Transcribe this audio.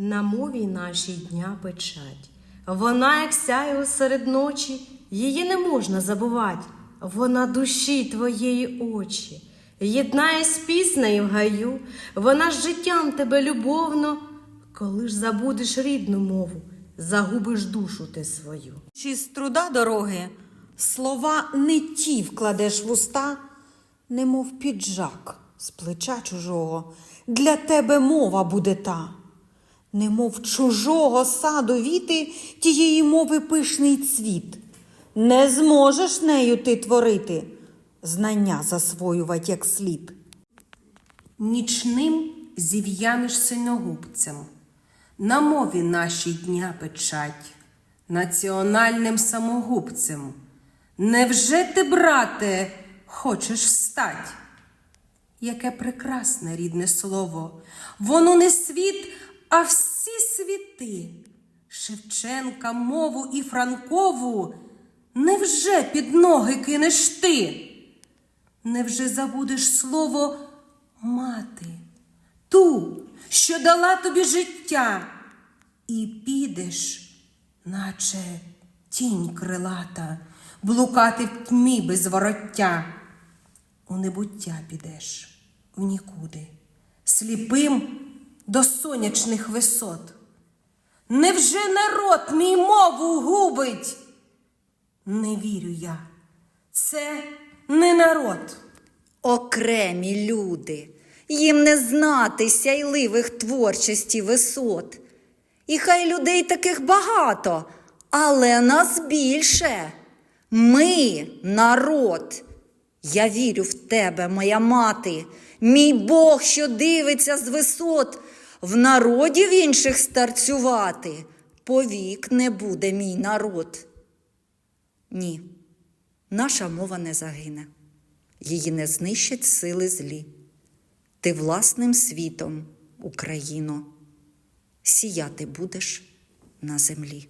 На мові нашій дня печать. Вона, як сяє серед ночі, її не можна забувати. Вона душі твоєї очі, єднає з піснею в гаю, вона з життям тебе любовно. Коли ж забудеш рідну мову, загубиш душу ти свою. Чи з труда дороги слова не ті вкладеш в уста, немов піджак з плеча чужого, для тебе мова буде та, немов чужого саду віти тієї мови пишний цвіт. Не зможеш нею ти творити, знання засвоювать як слід. Нічним зів'яниш синьогубцем, на мові нашій дня печать, національним самогубцем. Невже ти, брате, хочеш стать? Яке прекрасне рідне слово, воно не світ, а всі світи. Шевченка, мову і Франкову невже під ноги кинеш ти? Невже забудеш слово мати, ту, що дала тобі життя, і підеш, наче тінь крилата, блукати в тьмі без вороття. У небуття підеш в нікуди, сліпим до сонячних висот. Невже народ мій мову губить? Не вірю я. Це не народ. Окремі люди, їм не знати сяйливих творчості висот. І хай людей таких багато, але нас більше. Ми народ. Я вірю в тебе, моя мати, мій Бог, що дивиться з висот, в народів інших старцювати. Повік не буде мій народ. Ні, наша мова не загине її не знищать сили злі. Ти власним світом, Україно, сіяти будеш на землі.